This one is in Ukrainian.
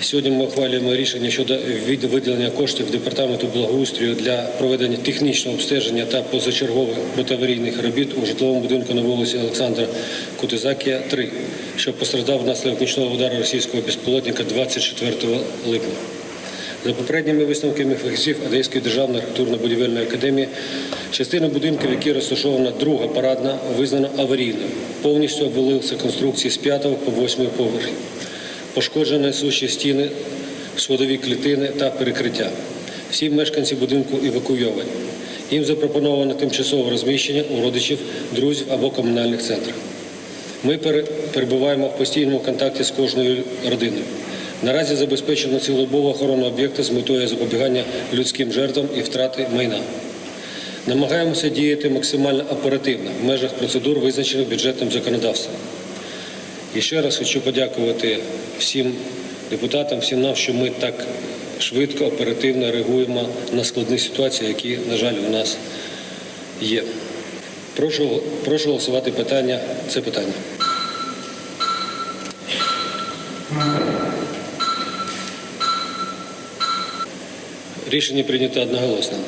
Сьогодні ми ухвалюємо рішення щодо виділення коштів департаменту благоустрою для проведення технічного обстеження та позачергових протиаварійних робіт у житловому будинку на вулиці Олександра Кутизакія, 3, що постраждав внаслідок нічного удару російського безпілотника 24 липня. За попередніми висновками фахівців Одеської державної архітектурно-будівельної академії, частина будинків, в якій розташована друга парадна, визнана аварійною. Повністю обвалився конструкції з 5 по 8 поверхів. Пошкоджені суші стіни, сходові клітини та перекриття. Всі мешканці будинку евакуйовані. Їм запропоновано тимчасове розміщення у родичів, друзів або комунальних центрах. Ми перебуваємо в постійному контакті з кожною родиною. Наразі забезпечено цілодобову охорону об'єкта з метою запобігання людським жертвам і втрати майна. Намагаємося діяти максимально оперативно в межах процедур, визначених бюджетним законодавством. І ще раз хочу подякувати всім депутатам, всім нам, що ми так швидко, оперативно реагуємо на складні ситуації, які, на жаль, у нас є. Прошу, прошу голосувати питання. Це питання. Рішення прийнято одноголосно.